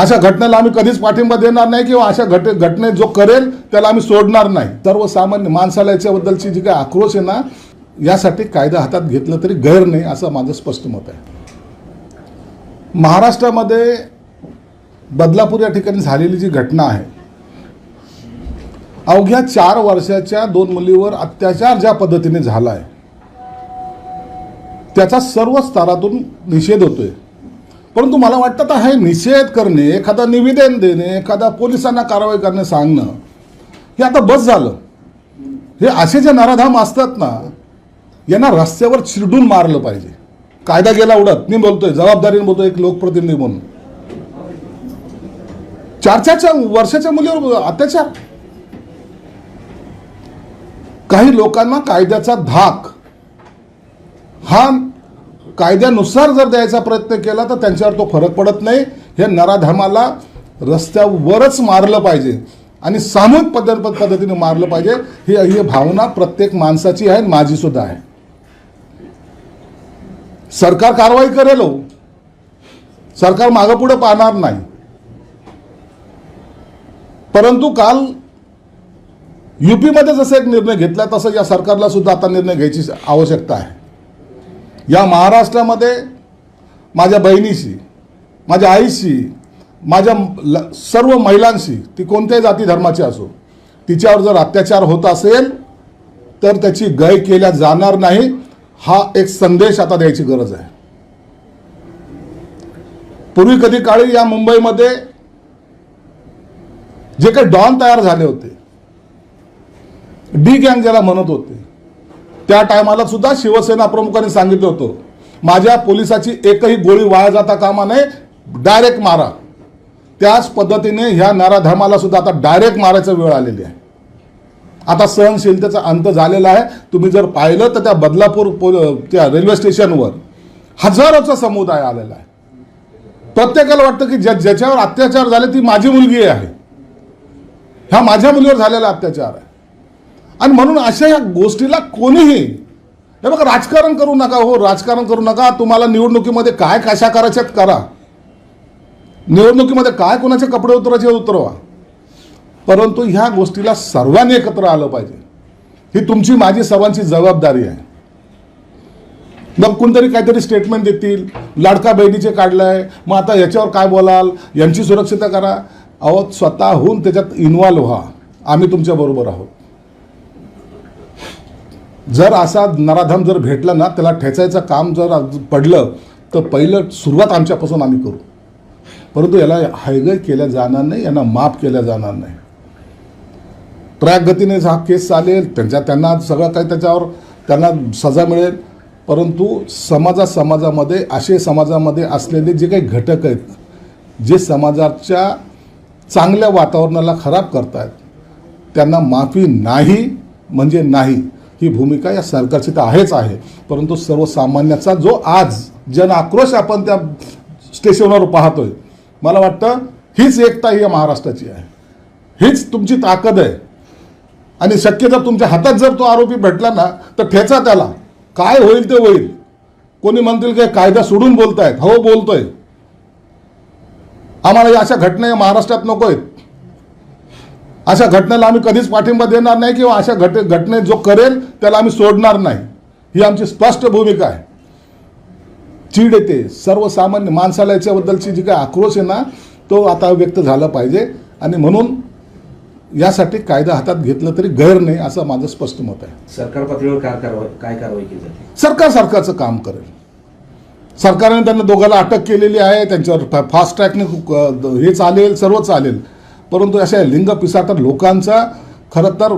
अशा घटनेला आम्ही कधीच पाठिंबा देणार नाही किंवा अशा घट घटनेत जो करेल त्याला आम्ही सोडणार नाही. सर्वसामान्य माणसाला याच्याबद्दलची जी काही आक्रोश आहे ना यासाठी कायदा हातात घेतलं तरी गैर नाही असं माझं स्पष्ट मत आहे. महाराष्ट्रामध्ये बदलापूर या ठिकाणी झालेली जी घटना आहे अवघ्या चार वर्षाच्या दोन मुलीवर अत्याचार ज्या पद्धतीने झाला आहे त्याचा सर्व स्तरातून निषेध होतोय. परंतु मला वाटतं तर हे निषेध करणे एखादा निवेदन देणे एखादा पोलिसांना कारवाई करणे सांगणं हे आता बस झालं. हे असे जे नराधाम असतात ना यांना रस्त्यावर चिरडून मारलं पाहिजे. कायदा गेला उडत. मी बोलतोय जबाबदारीने बोलतोय एक लोकप्रतिनिधी म्हणून. चार चारच्या वर्षाच्या मुलीवर अत्याचार. काही लोकांना कायद्याचा धाक हा कायद्यानुसार जर द्यायचा प्रयत्न केला तर त्यांच्यावर तो फरक पडत नाही. हे नराधमाला रस्त्यावरच मारलं पाहिजे आणि सामूहिक पद्धत पद्धतीने मारलं पाहिजे. ही ही भावना प्रत्येक माणसाची आहे आणि माझी सुद्धा आहे. सरकार कारवाई करेल हो. सरकार मागं पुढे पाहणार नाही. परंतु काल युपीमध्ये जसा एक निर्णय घेतला तसं या सरकारला सुद्धा आता निर्णय घ्यायची आवश्यकता आहे. या महाराष्ट्रामध्ये माझ्या बहिणीशी माझ्या आईशी माझ्या ल- सर्व महिलांशी ती कोणत्याही जाती धर्माची असो तिच्यावर जर अत्याचार होत असेल तर त्याची गय केल्या जाणार नाही हा एक संदेश आता द्यायची गरज आहे. पूर्वी कधी काळी या मुंबईमध्ये जे काही डॉन तयार झाले होते डी गँग ज्याला म्हणत होते त्या टायमाला सुद्धा शिवसेना प्रमुखांनी सांगितलं होतं माझ्या पोलिसाची एकही गोळी वाया जाता कामा नये डायरेक्ट मारा. त्याच पद्धतीने ह्या नराधमाला सुद्धा आता डायरेक्ट मारायचा वेळ आलेली आहे. आता सहनशीलतेचा अंत झालेला आहे. तुम्ही जर पाहिलं तर त्या बदलापूर पोल- त्या रेल्वे स्टेशनवर हजारोचा समुदाय आलेला आहे. प्रत्येकाला वाटतं की ज्या ज्याच्यावर अत्याचार झाले ती माझी मुलगी आहे. हा माझ्या मुलीवर झालेला अत्याचार आहे. आणि म्हणून अशा या गोष्टीला कोणीही हे बघा राजकारण करू नका हो राजकारण करू नका. तुम्हाला निवडणुकीमध्ये काय कशा करायच्यात करा. निवडणुकीमध्ये काय कोणाचे कपडे उतरायचे उतरवा. परंतु ह्या गोष्टीला सर्वांनी एकत्र आलं पाहिजे. ही तुमची माझी सर्वांची जबाबदारी आहे. मग कोणतरी काहीतरी स्टेटमेंट देतील. लाडका बहिणीचे काढलंय. मग आता याच्यावर काय बोलाल? यांची सुरक्षितता करा. अहो स्वतःहून त्याच्यात इन्व्हॉल्व व्हा. आम्ही तुमच्याबरोबर आहोत. जर असा नराधम जर भेटला ना त्याला ठेचायचं काम जर पडलं तर पहिलं सुरुवात आमच्यापासून आम्ही करू. परंतु याला हायगय केल्या जाणार नाही यांना माफ केल्या जाणार नाही. ट्रॅक गतीने हा केस चालेल त्यांच्या त्यांना सगळं काही त्याच्यावर त्यांना सजा मिळेल. परंतु समाजा समाजामध्ये असे समाजामध्ये असलेले जे काही घटक आहेत जे समाजाच्या चांगल्या वातावरणाला खराब करतायत त्यांना माफी नाही म्हणजे नाही. ही भूमिका या सरकारची तर आहेच आहे. परंतु सर्वसामान्याचा जो आज जन आक्रोश आपण त्या स्टेशनवर पाहतोय मला वाटतं हीच एकता ही या महाराष्ट्राची आहे. हीच तुमची ताकद आहे. आणि शक्य जर तुमच्या हातात जर तो आरोपी भेटला ना तर ठेचा त्याला. काय होईल ते होईल. कोणी म्हणतील की कायदा सोडून बोलतायत. हो बोलतोय. आम्हाला या अशा घटना या महाराष्ट्रात नको आहेत. अशा घटनेला आम्ही कधीच पाठिंबा देणार नाही किंवा अशा घट घटनेत जो करेल त्याला आम्ही सोडणार नाही. ही आमची स्पष्ट भूमिका आहे. चीड येते. सर्वसामान्य माणसाला याच्याबद्दलची जी काही आक्रोश आहे ना तो आता व्यक्त झाला पाहिजे. आणि म्हणून यासाठी कायदा हातात घेतलं तरी गैर नाही असं माझं स्पष्ट मत आहे. सरकार पातळीवर काय कारवाई काय कारवाई केली जाते? सरकार सरकारचं काम करेल. सरकारने त्यांना दोघांना अटक केलेली आहे त्यांच्यावर फास्ट ट्रॅकने हे चालेल सर्व चालेल. परंतु अशा लिंग पिसाटर लोकांचा खरं तर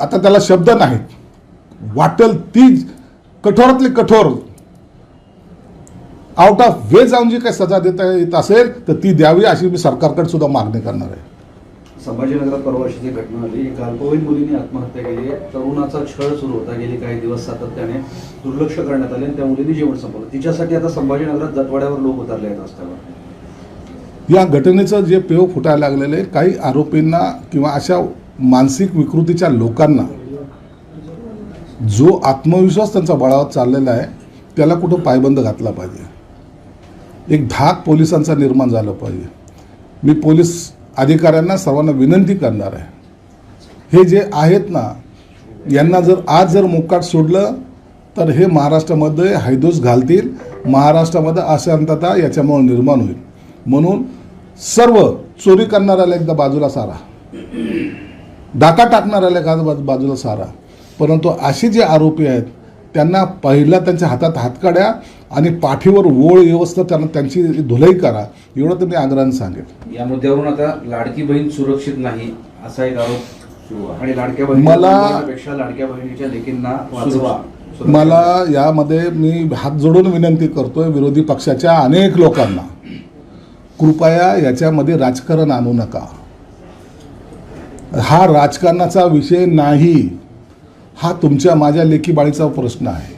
आता त्याला शब्द नाहीत वाटेल ती कठोरातली कठोर आउट ऑफ वे जाऊन जी काही सजा देता येत असेल तर ती द्यावी अशी मी सरकारकडे सुद्धा मागणी करणार आहे. संभाजीनगरात परवाशीची घटना आली एक अल्पवयीन मुलीने आत्महत्या केली. आहे तरुणाचा छळ सुरू होता. गेली काही दिवस सातत्याने दुर्लक्ष करण्यात आले आणि त्या मुलीने जीवन संपवलं. तिच्यासाठी आता संभाजीनगरात जटवाड्यावर लोक उतरले आहेत रस्त्यावर. या घटनेचं जे पेव फुटायला लागलेलं आहे काही आरोपींना किंवा अशा मानसिक विकृतीच्या लोकांना जो आत्मविश्वास त्यांचा बळावत चाललेला आहे त्याला कुठं पायबंद घातला पाहिजे? एक धाक पोलिसांचा निर्माण झाला पाहिजे. मी पोलीस अधिकाऱ्यांना सर्वांना विनंती करणार आहे. हे जे आहेत ना यांना जर आज जर मोकाट सोडलं तर हे महाराष्ट्रामध्ये हैदोस घालतील महाराष्ट्रामध्ये अशांतता याच्यामुळे निर्माण होईल. म्हणून सर्व चोरी करणाऱ्याला एकदा बाजूला सारा. डाका टाकणाऱ्याला एखादा बाजू- बाजूला सारा. परंतु असे जे आरोपी आहेत त्यांना पहिला त्यांच्या हातात हातकाड्या आणि पाठीवर ओळ व्यवस्था त्यांना त्यांची धुलाई करा एवढं तर मी आग्रहाने सांगेन या मुद्द्यावरून आता लाडकी बहीण सुरक्षित नाही असा एक आरोप सुरू आहे. आणि लाडक्या मला- पेक्षा लाडक्या बहिणीच्या लेकींना वाचवा. मला यामध्ये मी हात जोडून विनंती करतोय विरोधी पक्षाच्या अनेक लोकांना. कृपया याच्यामध्ये राजकारण आणू नका. हा राजकारणाचा विषय नाही हा तुमच्या माझ्या लेखीबाळीचा प्रश्न आहे.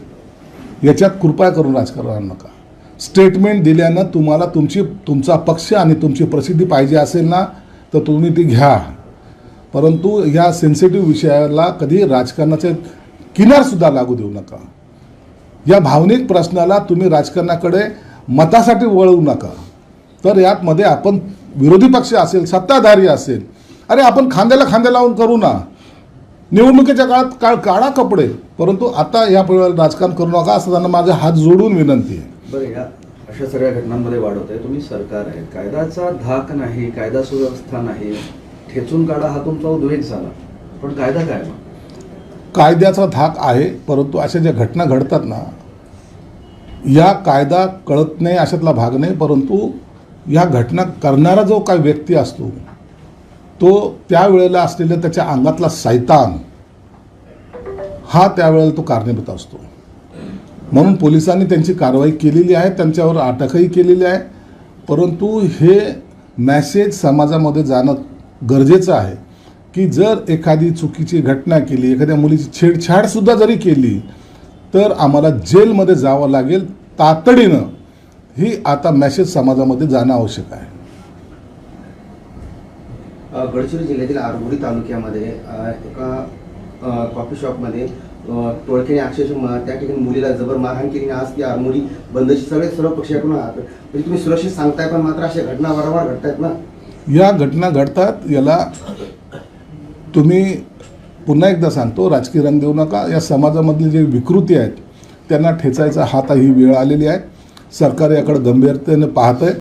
याच्यात कृपया करून राजकारण आणू नका. स्टेटमेंट दिल्यानं तुम्हाला तुमची तुमचा पक्ष आणि तुमची प्रसिद्धी पाहिजे असेल ना तर तुम्ही ती घ्या. परंतु ह्या सेन्सिटिव्ह विषयाला कधी राजकारणाचे किनारसुद्धा लागू देऊ नका. या भावनिक प्रश्नाला तुम्ही राजकारणाकडे मतासाठी वळवू नका. तर यातमध्ये आपण विरोधी पक्ष असेल सत्ताधारी असेल अरे आपण खांद्याला खांद्या लावून करू ना. निवडणुकीच्या काळात काळ काढा कपडे परंतु आता या राजकारण करू नका असं त्यांना माझा हात जोडून विनंती आहे. बरं या अशा सगळ्या घटनांमध्ये वाढवत आहे तुम्ही सरकार आहे. कायद्याचा धाक नाही कायदा सुव्यवस्था नाही. ठेचून काढा हा तुमचा उद्वेग झाला. पण कायदा काय कायद्याचा धाक आहे परंतु अशा ज्या घटना घडतात ना या कायदा कळत नाही अशातला भाग नाही परंतु ह्या घटना करणारा जो काही व्यक्ती असतो तो त्यावेळेला असलेल्या त्याच्या अंगातला सैतान हा त्यावेळेला तो कारणीभूत असतो. म्हणून पोलिसांनी त्यांची कारवाई केलेली आहे त्यांच्यावर अटकही केलेली आहे. परंतु हे मॅसेज समाजामध्ये जाणं गरजेचं आहे की जर एखादी चुकीची घटना केली एखाद्या मुलीची छेडछाडसुद्धा जरी केली तर आम्हाला जेलमध्ये जावं लागेल तातडीनं. ही आता मॅसेज समाजामध्ये जाणं आवश्यक आहे. गडचिरोली जिल्ह्यातील आरमोरी तालुक्यामध्ये एका कॉफी शॉपमध्ये टोळक्याने अक्षरशः त्या ठिकाणी मुलीला जबर मारहाण केली आज ती आरमोरी बंदची सगळे सर्व पक्षाकडून आहात. म्हणजे तुम्ही सुरक्षित सांगताय पण मात्र अशा घटना वारंवार घडतायत ना? या घटना घडतात याला तुम्ही पुन्हा एकदा सांगतो राजकीय रंग देऊ नका. या समाजामधली जे विकृती आहेत त्यांना ठेचायचा हात ही वेळ आलेली आहे. सरकार याकडे गंभीरतेने पाहत आहे